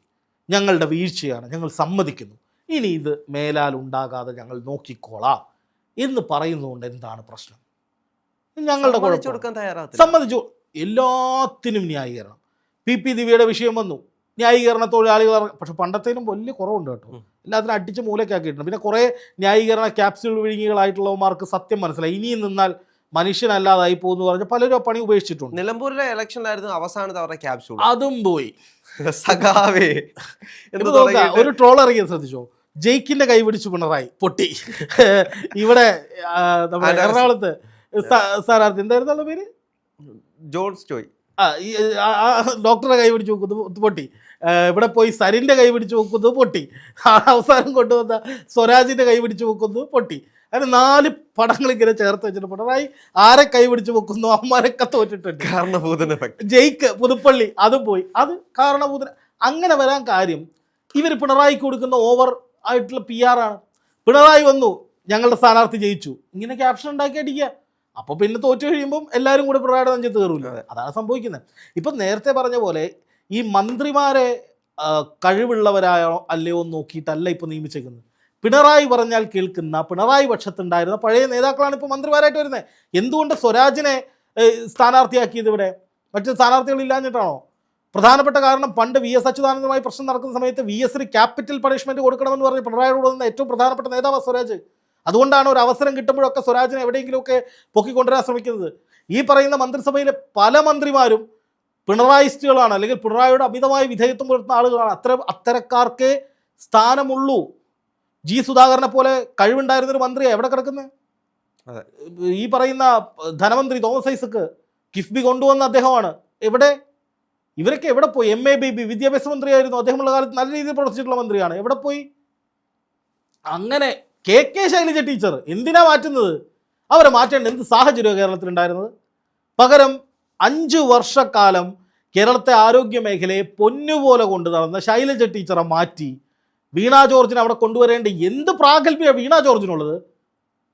ഞങ്ങളുടെ വീഴ്ചയാണ്. ഞങ്ങൾ സമ്മതിക്കുന്നു. ഇനി ഇത് മേലാൽ ഉണ്ടാകാതെ ഞങ്ങൾ നോക്കിക്കോളാം എന്ന് പറയുന്നതുകൊണ്ട് എന്താണ് പ്രശ്നം? ഞങ്ങളുടെ
സമ്മതിച്ചു
എല്ലാത്തിനും ന്യായീകരണം. പി പി ദിവ്യയുടെ വിഷയം വന്നു. ന്യായീകരണ തൊഴിലാളികൾ പക്ഷെ പണ്ടത്തേനും വലിയ കുറവുണ്ട് കേട്ടോ. എല്ലാത്തിനും അടിച്ച് മൂലക്കാക്കിയിട്ടുണ്ട്. പിന്നെ കുറേ ന്യായീകരണ ക്യാപ്സ്യൂൾ വിഴുങ്ങികളായിട്ടുള്ളവർക്ക് സത്യം മനസ്സിലായി. ഇനിയും നിന്നാൽ മനുഷ്യനല്ലാതായി പോകുന്നു പറഞ്ഞ് പലരും പണി ഉപേക്ഷിച്ചിട്ടുണ്ട്.
നിലമ്പൂരിലെ ഇലക്ഷനിലായിരുന്നു അവസാനത്തെ അവരുടെ ക്യാപ്സ്യൂൾ.
അതും പോയി.
സഖാവേ.
ഒരു ട്രോൾ ഇറങ്ങിയത് ശ്രദ്ധിച്ചോ? ജയിക്കിന്റെ കൈ പിടിച്ചു പിണറായി. പൊട്ടി. [LAUGHS] ഇവിടെ നമ്മുടെ? എറണാകുളത്ത് സ്ഥാ- സ്ഥാനാർത്ഥി എന്തായിരുന്നു പേര്?
ജോൺസ് ജോയ്
ആ ഡോക്ടറെ കൈ പിടിച്ച് നോക്കുന്നത് പൊട്ടി. ഇവിടെ പോയി സരിന്റെ കൈ പിടിച്ച് നോക്കുന്നത് പൊട്ടി. ആ, അവസാനം കൊണ്ടുവന്ന സ്വരാജിന്റെ കൈ പിടിച്ച് നോക്കുന്നത് പൊട്ടി. അങ്ങനെ നാല് പടങ്ങൾ ഇങ്ങനെ ചേർത്ത് വെച്ചിട്ട് പിണറായി ആരെ കൈ പിടിച്ച് വെക്കുന്നു അമ്മമാരൊക്കെ തോറ്റിട്ടുണ്ട്.
കാരണഭൂതൻ
ജയിക്ക് പുതുപ്പള്ളി അതും പോയി. അത് കാരണഭൂതന അങ്ങനെ വരാൻ കാര്യം ഇവർ പിണറായിക്ക് കൊടുക്കുന്ന ഓവർ ആയിട്ടുള്ള പി ആറാണ് പിണറായി വന്നു ഞങ്ങളുടെ സ്ഥാനാർത്ഥി ജയിച്ചു. ഇങ്ങനെ ക്യാപ്ഷൻ ഉണ്ടാക്കി അടിക്കുക അപ്പോൾ പിന്നെ തോറ്റു കഴിയുമ്പം എല്ലാവരും കൂടി പിണറായിയുടെ നെഞ്ചത്ത് കയറൂല? അതാണ് സംഭവിക്കുന്നത്. ഇപ്പം നേരത്തെ പറഞ്ഞ പോലെ ഈ മന്ത്രിമാരെ കഴിവുള്ളവരായോ അല്ലയോ നോക്കിയിട്ടല്ല ഇപ്പോൾ നിയമിച്ചേക്കുന്നത്. പിണറായി പറഞ്ഞാൽ കേൾക്കുന്ന പിണറായി പക്ഷത്തുണ്ടായിരുന്ന പഴയ നേതാക്കളാണ് ഇപ്പോൾ മന്ത്രിമാരായിട്ട് വരുന്നത് എന്തുകൊണ്ട് സ്വരാജിനെ സ്ഥാനാർത്ഥിയാക്കിയത് ഇവിടെ? മറ്റ് സ്ഥാനാർത്ഥികൾ ഇല്ലാഞ്ഞിട്ടാണോ? പ്രധാനപ്പെട്ട കാരണം പണ്ട് വി എസ് അച്യുതാനന്ദമായി പ്രശ്നം നടക്കുന്ന സമയത്ത് വി എസിന് ക്യാപിറ്റൽ പണിഷ്മെന്റ് കൊടുക്കണമെന്ന് പറഞ്ഞ് പിണറായിയോട് വന്ന ഏറ്റവും പ്രധാനപ്പെട്ട നേതാവ് സ്വരാജ്. അതുകൊണ്ടാണ് ഒരു അവസരം കിട്ടുമ്പോഴൊക്കെ സ്വരാജിനെ എവിടെയെങ്കിലുമൊക്കെ പൊക്കിക്കൊണ്ടുവരാൻ ശ്രമിക്കുന്നത്. ഈ പറയുന്ന മന്ത്രിസഭയിലെ പല മന്ത്രിമാരും പിണറായിസ്റ്റുകളാണ് അല്ലെങ്കിൽ പിണറായിയുടെ അമിതമായ വിധേയത്വം പുലർത്തുന്ന ആളുകളാണ്. അത്ര അത്തരക്കാർക്കേ സ്ഥാനമുള്ളൂ. ജി സുധാകരനെ പോലെ കഴിവുണ്ടായിരുന്നൊരു മന്ത്രിയാണ് എവിടെ കിടക്കുന്നത്. ഈ പറയുന്ന ധനമന്ത്രി തോമസ് ഐസക്ക് കിഫ്ബി കൊണ്ടുവന്ന അദ്ദേഹമാണ്. എവിടെ? ഇവരൊക്കെ എവിടെ പോയി? എം എ ബി ബി വിദ്യാഭ്യാസ മന്ത്രിയായിരുന്നു. അദ്ദേഹമുള്ള കാലത്ത് നല്ല രീതിയിൽ പ്രവർത്തിച്ചിട്ടുള്ള മന്ത്രിയാണ്. എവിടെ പോയി? അങ്ങനെ കെ കെ ശൈലജ ടീച്ചർ എന്തിനാ മാറ്റുന്നത്? അവരെ മാറ്റേണ്ട എന്ത് സാഹചര്യമാണ് കേരളത്തിൽ ഉണ്ടായിരുന്നത് പകരം അഞ്ചു വർഷക്കാലം കേരളത്തെ ആരോഗ്യ മേഖലയെ പൊന്നുപോലെ കൊണ്ടു നടന്ന ശൈലജ ടീച്ചറെ മാറ്റി വീണ ജോർജിനെ അവിടെ കൊണ്ടുവരേണ്ട എന്ത് പ്രാഗൽഭ്യമാണ് വീണ ജോർജിനുള്ളത്?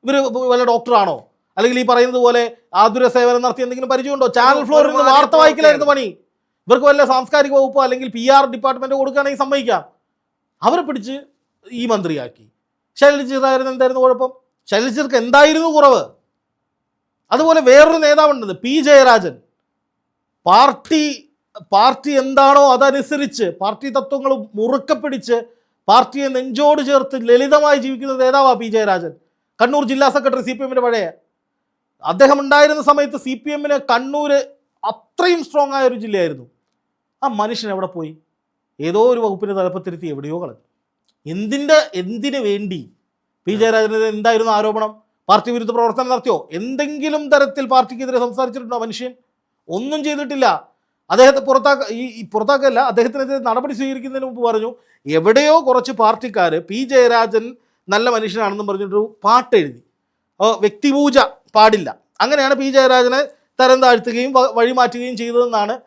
ഇവർ വല്ല ഡോക്ടറാണോ? അല്ലെങ്കിൽ ഈ പറയുന്നത് പോലെ ആതുര സേവനം നടത്തി എന്തെങ്കിലും പരിചയമുണ്ടോ? ചാനൽ ഫ്ലോറിൽ നിന്ന് വാർത്ത വായിക്കലായിരുന്നു പണി. ഇവർക്ക് വല്ല സാംസ്കാരിക വകുപ്പോ അല്ലെങ്കിൽ പി ആർ ഡിപ്പാർട്ട്മെന്റ് കൊടുക്കുകയാണെങ്കിൽ സമ്മതിക്കാം. അവരെ പിടിച്ച് ഈ മന്ത്രിയാക്കി. ശൈലജിതായിരുന്നു എന്തായിരുന്നു കുഴപ്പം? ശൈലജിർക്ക് എന്തായിരുന്നു കുറവ്? അതുപോലെ വേറൊരു നേതാവുണ്ടത് പി ജയരാജൻ. പാർട്ടി പാർട്ടി എന്താണോ അതനുസരിച്ച് പാർട്ടി തത്വങ്ങൾ മുറുക്കെ പിടിച്ച് പാർട്ടിയെ നെഞ്ചോട് ചേർത്ത് ലളിതമായി ജീവിക്കുന്ന നേതാവാണ് പി ജയരാജൻ. കണ്ണൂർ ജില്ലാ സെക്രട്ടറി സി പി എമ്മിന്റെ പഴയ. അദ്ദേഹം ഉണ്ടായിരുന്ന സമയത്ത് സി പി എമ്മിന് കണ്ണൂർ അത്രയും സ്ട്രോങ് ആയ ഒരു ജില്ലയായിരുന്നു. ആ മനുഷ്യൻ എവിടെ പോയി? ഏതോ ഒരു വകുപ്പിന്റെ തലപ്പത്തിരുത്തി എവിടെയോ കളഞ്ഞു. എന്തിന്റെ എന്തിനു വേണ്ടി പി ജയരാജനെതിരെ എന്തായിരുന്നു ആരോപണം? പാർട്ടി വിരുദ്ധ പ്രവർത്തനം നടത്തിയോ? എന്തെങ്കിലും തരത്തിൽ പാർട്ടിക്കെതിരെ സംസാരിച്ചിട്ടുണ്ടോ മനുഷ്യൻ? ഒന്നും ചെയ്തിട്ടില്ല. അദ്ദേഹത്തെ പുറത്താക്ക ഈ പുറത്താക്കല്ല അദ്ദേഹത്തിനെതിരെ നടപടി സ്വീകരിക്കുന്നതിന് മുമ്പ് പറഞ്ഞു എവിടെയോ കുറച്ച് പാർട്ടിക്കാർ പി. ജയരാജൻ നല്ല മനുഷ്യനാണെന്നും പറഞ്ഞിട്ടൊരു പാട്ട് എഴുതി. അപ്പോൾ വ്യക്തിപൂജ പാടില്ല. അങ്ങനെയാണ് പി. ജയരാജനെ തരം താഴ്ത്തുകയും വഴിമാറ്റുകയും ചെയ്തതെന്നാണ്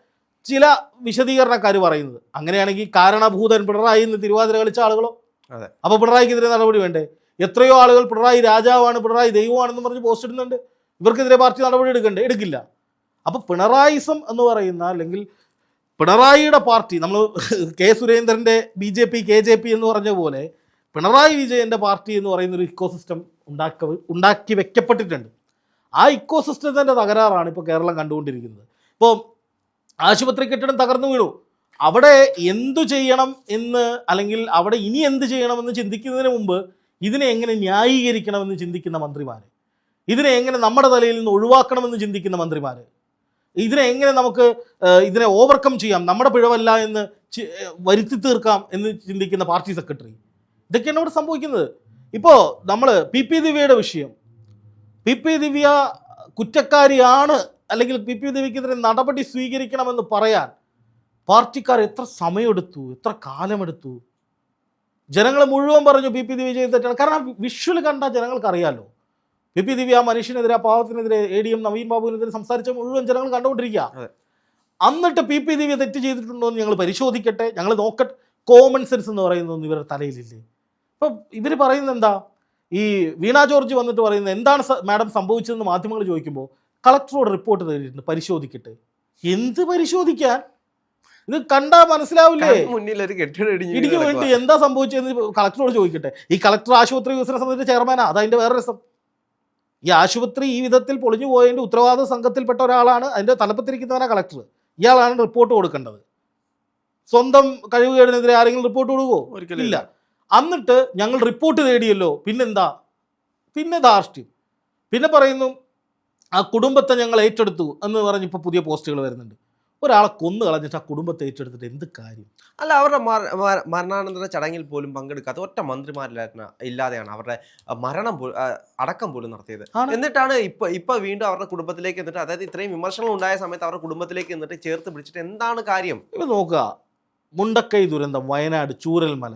ചില വിശദീകരണക്കാർ പറയുന്നത്. അങ്ങനെയാണെങ്കിൽ കാരണഭൂതൻ പിണറായി എന്ന് തിരുവാതിര കളിച്ച ആളുകളോ?
അതെ.
അപ്പോൾ പിണറായിക്കെതിരെ നടപടി വേണ്ടേ? എത്രയോ ആളുകൾ പിണറായി രാജാവാണ് പിണറായി ദൈവമാണെന്ന് പറഞ്ഞ് പോസ്റ്റ് ഇടുന്നുണ്ട്. ഇവർക്കെതിരെ പാർട്ടി നടപടി എടുക്കണ്ടേ? എടുക്കില്ല. അപ്പോൾ പിണറായിസം എന്ന് പറയുന്ന അല്ലെങ്കിൽ പിണറായിയുടെ പാർട്ടി നമ്മൾ കെ സുരേന്ദ്രന്റെ B J P K J P എന്ന് പറഞ്ഞ പോലെ പിണറായി വിജയന്റെ പാർട്ടി എന്ന് പറയുന്ന ഒരു ഇക്കോസിസ്റ്റം ഉണ്ടാക്ക ഉണ്ടാക്കി വെക്കപ്പെട്ടിട്ടുണ്ട്. ആ ഇക്കോസിസ്റ്റത്തിന്റെ തകരാറാണ് ഇപ്പോൾ കേരളം കണ്ടുകൊണ്ടിരിക്കുന്നത്. ഇപ്പോൾ ആശുപത്രി കെട്ടിടം തകർന്നു വീണു. അവിടെ എന്തു ചെയ്യണം എന്ന് അല്ലെങ്കിൽ അവിടെ ഇനി എന്ത് ചെയ്യണമെന്ന് ചിന്തിക്കുന്നതിന് മുമ്പ് ഇതിനെ എങ്ങനെ ന്യായീകരിക്കണമെന്ന് ചിന്തിക്കുന്ന മന്ത്രിമാർ ഇതിനെ എങ്ങനെ നമ്മുടെ തലയിൽ നിന്ന് ഒഴിവാക്കണമെന്ന് ചിന്തിക്കുന്ന മന്ത്രിമാർ ഇതിനെ എങ്ങനെ നമുക്ക് ഇതിനെ ഓവർകം ചെയ്യാം? നമ്മുടെ പിഴവല്ല എന്ന് വരുത്തി തീർക്കാം എന്ന് ചിന്തിക്കുന്ന പാർട്ടി സെക്രട്ടറി. ഇതൊക്കെയാണ് ഇവിടെ സംഭവിക്കുന്നത്. ഇപ്പോൾ നമ്മൾ പി പി ദിവ്യയുടെ വിഷയം. പി പി ദിവ്യ കുറ്റക്കാരിയാണ് അല്ലെങ്കിൽ പി പി ദിവ്യക്കെതിരെ നടപടി സ്വീകരിക്കണമെന്ന് പറയാൻ പാർട്ടിക്കാർ എത്ര സമയമെടുത്തു എത്ര കാലമെടുത്തു? ജനങ്ങൾ മുഴുവൻ പറഞ്ഞു പി പി ദിവ്യ ചെയ്ത് തെറ്റാണ്. കാരണം വിഷ്വൽ കണ്ടാൽ ജനങ്ങൾക്ക് അറിയാമല്ലോ പി പി ദിവ്യ ആ മനുഷ്യനെതിരെ ആ പാവത്തിനെതിരെ എ ഡി എം നവീൻ ബാബുവിനെതിരെ സംസാരിച്ച മുഴുവൻ ജനങ്ങൾ കണ്ടുകൊണ്ടിരിക്കുക. എന്നിട്ട് പി പി ദിവ്യ തെറ്റ് ചെയ്തിട്ടുണ്ടോ എന്ന് ഞങ്ങൾ പരിശോധിക്കട്ടെ. ഞങ്ങൾ നോക്കട്ടെ. കോമൺ സെൻസ് എന്ന് പറയുന്നതൊന്നും ഇവരുടെ തലയിലില്ലേ? അപ്പം ഇവർ പറയുന്നത് എന്താ? ഈ വീണ ജോർജ് വന്നിട്ട് പറയുന്നത് എന്താണ് മാഡം സംഭവിച്ചതെന്ന് മാധ്യമങ്ങൾ ചോദിക്കുമ്പോൾ കളക്ടറോട് റിപ്പോർട്ട് തരുന്നുണ്ട് പരിശോധിക്കട്ടെ. എന്ത് പരിശോധിക്കാൻ? ഇത് കണ്ടാ മനസ്സിലാവില്ലേ?
മുന്നിലൊരു ഇടിഞ്ഞു
വേണ്ടി എന്താ സംഭവിച്ചതെന്ന് കളക്ടറോട് ചോദിക്കട്ടെ. ഈ കളക്ടർ ആശുപത്രി വികസന സമിതിയുടെ ചെയർമാനാ. അതതിന്റെ വേറെ രസം. ഈ ആശുപത്രി ഈ വിധത്തിൽ പൊളിഞ്ഞു പോയതിന്റെ ഉത്തരവാദ സംഘത്തിൽപ്പെട്ട ഒരാളാണ്. അതിന്റെ തലപ്പത്തിരിക്കുന്നവനാണ് കളക്ടർ. ഇയാളാണ് റിപ്പോർട്ട് കൊടുക്കേണ്ടത്. സ്വന്തം കഴിവുകേടിനെതിരെ ആരെങ്കിലും റിപ്പോർട്ട് കൊടുക്കുമോ ഇല്ല. എന്നിട്ട് ഞങ്ങൾ റിപ്പോർട്ട് തേടിയല്ലോ. പിന്നെന്താ? പിന്നെ ധാർഷ്ട്യം. പിന്നെ പറയുന്നു ആ കുടുംബത്തെ ഞങ്ങൾ ഏറ്റെടുത്തു എന്ന് പറഞ്ഞ് ഇപ്പോൾ പുതിയ പോസ്റ്റുകൾ വരുന്നുണ്ട്. ഒരാളെ കൊന്നു കളഞ്ഞിട്ട് ആ കുടുംബത്തെ ഏറ്റെടുത്തിട്ട് എന്ത് കാര്യം?
അല്ല അവരുടെ മര- മര- മരണാനന്തര ചടങ്ങിൽ പോലും പങ്കെടുക്കാത്ത ഒറ്റ മന്ത്രിമാരില്ലായിരുന്ന ഇല്ലാതെയാണ് അവരുടെ മരണം അടക്കം പോലും നടത്തിയത്. എന്നിട്ടാണ് ഇപ്പൊ ഇപ്പൊ വീണ്ടും അവരുടെ കുടുംബത്തിലേക്ക് എന്നിട്ട് അതായത് ഇത്രയും വിമർശനങ്ങൾ ഉണ്ടായ സമയത്ത് അവരുടെ കുടുംബത്തിലേക്ക് എന്നിട്ട് ചേർത്ത് പിടിച്ചിട്ട് എന്താണ് കാര്യം?
ഇപ്പൊ നോക്കുക. മുണ്ടക്കൈ ദുരന്തം വയനാട് ചൂരൽമല.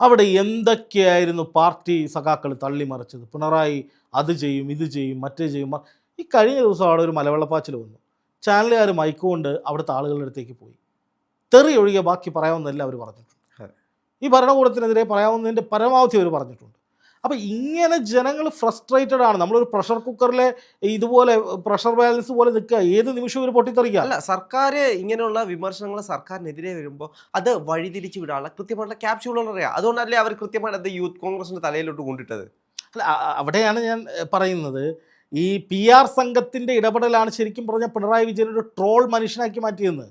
അവിടെ എന്തൊക്കെയായിരുന്നു പാർട്ടി സഖാക്കൾ തള്ളിമറിച്ചത്? പിണറായി അത് ചെയ്യും ഇത് ചെയ്യും മറ്റേ ചെയ്യും. ഈ കഴിഞ്ഞ ദിവസം അവിടെ ഒരു മലവെള്ളപ്പാച്ചിൽ വന്നു. ചാനലുകാർ മയക്കുകൊണ്ട് അവിടുത്തെ ആളുകളുടെ അടുത്തേക്ക് പോയി. തെറി ഒഴികെ ബാക്കി പറയാവുന്നതല്ല അവർ പറഞ്ഞിട്ടുണ്ട്. ഈ ഭരണകൂടത്തിനെതിരെ പറയാവുന്നതിന്റെ പരമാവധി അവർ പറഞ്ഞിട്ടുണ്ട്. അപ്പോൾ ഇങ്ങനെ ജനങ്ങൾ ഫ്രസ്ട്രേറ്റഡ് ആണ്. നമ്മളൊരു പ്രഷർ കുക്കറിലെ ഇതുപോലെ പ്രഷർ ബാലൻസ് പോലെ നിൽക്കുക. ഏത് നിമിഷവും ഒരു പൊട്ടിത്തെറിക്കുക.
അല്ല സർക്കാർ ഇങ്ങനെയുള്ള വിമർശനങ്ങൾ സർക്കാരിനെതിരെ വരുമ്പോൾ അത് വഴിതിരിച്ചു വിടാനുള്ള കൃത്യമായിട്ടുള്ള ക്യാപ്സ്യൂളുകൾ അറിയാം. അതുകൊണ്ടല്ലേ അവർ കൃത്യമായിട്ട് അത് യൂത്ത് കോൺഗ്രസിന്റെ തലയിലോട്ട് കൊണ്ടിട്ടത്?
അല്ല അവിടെയാണ് ഞാൻ പറയുന്നത്. ഈ പി ആർ സംഘത്തിന്റെ ഇടപെടലാണ് ശരിക്കും പറഞ്ഞാൽ പിണറായി വിജയൻ ഒരു ട്രോൾ മനുഷ്യനാക്കി മാറ്റിയെന്ന്.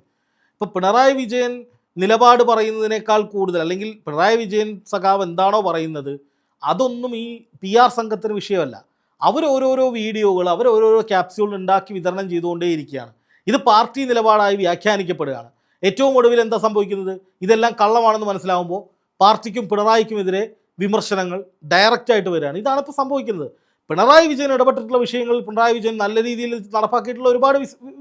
ഇപ്പോൾ പിണറായി വിജയൻ നിലപാട് പറയുന്നതിനേക്കാൾ കൂടുതൽ അല്ലെങ്കിൽ പിണറായി വിജയൻ സഖാവ് എന്താണോ പറയുന്നത് അതൊന്നും ഈ പി ആർ സംഘത്തിന് വിഷയമല്ല. അവർ ഓരോരോ വീഡിയോകൾ അവർ ഓരോരോ ക്യാപ്സ്യൂൾ ഉണ്ടാക്കി വിതരണം ചെയ്തുകൊണ്ടേയിരിക്കുകയാണ് ഇത് പാർട്ടി നിലപാടായി വ്യാഖ്യാനിക്കപ്പെടുകയാണ്. ഏറ്റവും ഒടുവിൽ എന്താ സംഭവിക്കുന്നത്? ഇതെല്ലാം കള്ളമാണെന്ന് മനസ്സിലാവുമ്പോൾ പാർട്ടിക്കും പിണറായിക്കുമെതിരെ വിമർശനങ്ങൾ ഡയറക്റ്റായിട്ട് വരികയാണ്. ഇതാണ് ഇപ്പോൾ സംഭവിക്കുന്നത്. പിണറായി വിജയൻ ഇടപെട്ടിട്ടുള്ള വിഷയങ്ങൾ പിണറായി വിജയൻ നല്ല രീതിയിൽ നടപ്പാക്കിയിട്ടുള്ള ഒരുപാട്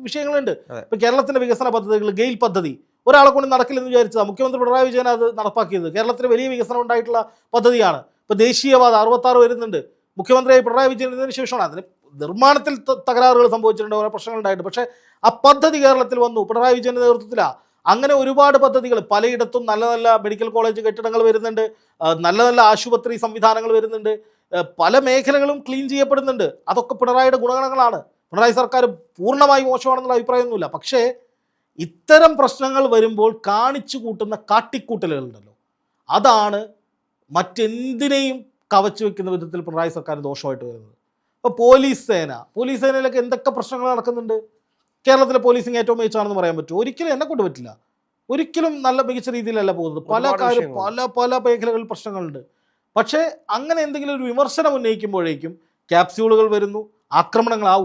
വിഷയങ്ങളുണ്ട്. ഇപ്പൊ കേരളത്തിന്റെ വികസന പദ്ധതികൾ ഗെയിൽ പദ്ധതി ഒരാളെ കൊണ്ട് നടക്കില്ലെന്ന് വിചാരിച്ചതാണ് മുഖ്യമന്ത്രി പിണറായി വിജയൻ അത് നടപ്പാക്കിയത്. കേരളത്തിന് വലിയ വികസനം ഉണ്ടായിട്ടുള്ള പദ്ധതിയാണ്. ഇപ്പൊ ദേശീയപാത അറുപത്താറ് വരുന്നുണ്ട്. മുഖ്യമന്ത്രിയായി പിണറായി വിജയൻ ഇതിന് ശേഷമാണ്. അതിന് നിർമ്മാണത്തിൽ തകരാറുകൾ സംഭവിച്ചിട്ടുണ്ട് ഓരോ പ്രശ്നങ്ങൾ ഉണ്ടായിട്ടുണ്ട് പക്ഷേ ആ പദ്ധതി കേരളത്തിൽ വന്നു. പിണറായി വിജയന്റെ നേതൃത്വത്തിലാണ് അങ്ങനെ ഒരുപാട് പദ്ധതികൾ പലയിടത്തും നല്ല നല്ല മെഡിക്കൽ കോളേജ് കെട്ടിടങ്ങൾ വരുന്നുണ്ട്. നല്ല നല്ല ആശുപത്രി സംവിധാനങ്ങൾ വരുന്നുണ്ട്. പല മേഖലകളും ക്ലീൻ ചെയ്യപ്പെടുന്നുണ്ട്. അതൊക്കെ പിണറായിയുടെ ഗുണഗണങ്ങളാണ്. പിണറായി സർക്കാർ പൂർണമായി മോശമാണെന്നുള്ള അഭിപ്രായമൊന്നുമില്ല. പക്ഷേ ഇത്തരം പ്രശ്നങ്ങൾ വരുമ്പോൾ കാണിച്ചു കൂട്ടുന്ന കാട്ടിക്കൂട്ടലുകളുണ്ടല്ലോ. അതാണ് മറ്റെന്തിനേയും കവച്ചു വെക്കുന്ന വിധത്തിൽ പിണറായി സർക്കാർ ദോഷമായിട്ട് വരുന്നത്. ഇപ്പോൾ പോലീസ് സേന. പോലീസ് സേനയിലൊക്കെ എന്തൊക്കെ പ്രശ്നങ്ങൾ നടക്കുന്നുണ്ട്? കേരളത്തിലെ പോലീസിങ് ഏറ്റവും മികച്ചാണെന്ന് പറയാൻ പറ്റുമോ? ഒരിക്കലും എന്നെ കൊണ്ട് പറ്റില്ല. ഒരിക്കലും നല്ല മികച്ച രീതിയിലല്ല പോകുന്നത്. പല കാര്യം പല പല മേഖലകളിൽ പ്രശ്നങ്ങളുണ്ട്. പക്ഷേ അങ്ങനെ എന്തെങ്കിലും ഒരു വിമർശനം ഉന്നയിക്കുമ്പോഴേക്കും ക്യാപ്സ്യൂളുകൾ വരുന്നു ആക്രമണങ്ങൾ ആ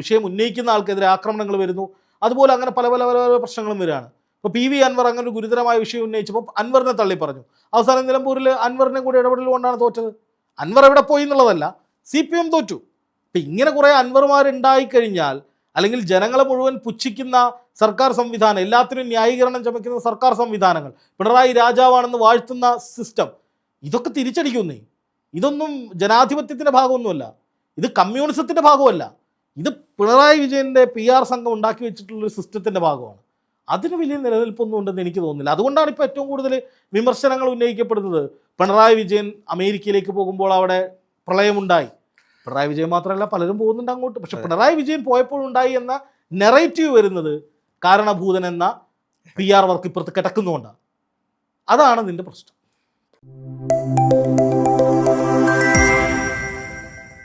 വിഷയം ഉന്നയിക്കുന്ന ആൾക്കെതിരെ ആക്രമണങ്ങൾ വരുന്നു. അതുപോലെ അങ്ങനെ പല പല പല പല പ്രശ്നങ്ങളും വരികയാണ്. ഇപ്പോൾ പി വി അൻവർ അങ്ങനെ ഒരു ഗുരുതരമായ വിഷയം ഉന്നയിച്ചപ്പോൾ അൻവറിനെ തള്ളി പറഞ്ഞു. അവസാനം നിലമ്പൂരിൽ അൻവറിനെ കൂടി ഇടപെടൽ കൊണ്ടാണ് തോറ്റത്. അൻവർ എവിടെ പോയി എന്നുള്ളതല്ല സി പി എം തോറ്റു. അപ്പം ഇങ്ങനെ കുറേ അൻവർമാരുണ്ടായിക്കഴിഞ്ഞാൽ അല്ലെങ്കിൽ ജനങ്ങളെ മുഴുവൻ പുച്ഛിക്കുന്ന സർക്കാർ സംവിധാനം എല്ലാത്തിനും ന്യായീകരണം ചമയ്ക്കുന്ന സർക്കാർ സംവിധാനങ്ങൾ പിണറായി രാജാവാണെന്ന് വാഴ്ത്തുന്ന സിസ്റ്റം ഇതൊക്കെ തിരിച്ചടിക്കുന്നേ ഇതൊന്നും ജനാധിപത്യത്തിന്റെ ഭാഗമൊന്നുമല്ല. ഇത് കമ്മ്യൂണിസത്തിന്റെ ഭാഗമല്ല. ഇത് പിണറായി വിജയന്റെ പി ആർ സംഘം ഉണ്ടാക്കി വെച്ചിട്ടുള്ളൊരു സിസ്റ്റത്തിന്റെ ഭാഗമാണ്. അതിന് വലിയ നിലനിൽപ്പൊന്നും ഉണ്ടെന്ന് എനിക്ക് തോന്നുന്നില്ല. അതുകൊണ്ടാണ് ഇപ്പോൾ ഏറ്റവും കൂടുതൽ വിമർശനങ്ങൾ ഉന്നയിക്കപ്പെടുന്നത്. പിണറായി വിജയൻ അമേരിക്കയിലേക്ക് പോകുമ്പോൾ അവിടെ പ്രളയമുണ്ടായി. പിണറായി വിജയൻ മാത്രമല്ല പലരും പോകുന്നുണ്ട് അങ്ങോട്ട്. പക്ഷെ പിണറായി വിജയൻ പോയപ്പോഴുണ്ടായി എന്ന നെറേറ്റീവ് വരുന്നത് കാരണഭൂതൻ എന്ന പി ആർ വർക്ക് ഇപ്പുറത്ത് കിടക്കുന്നുകൊണ്ടാണ്. അതാണ് നിന്റെ പ്രശ്നം. Música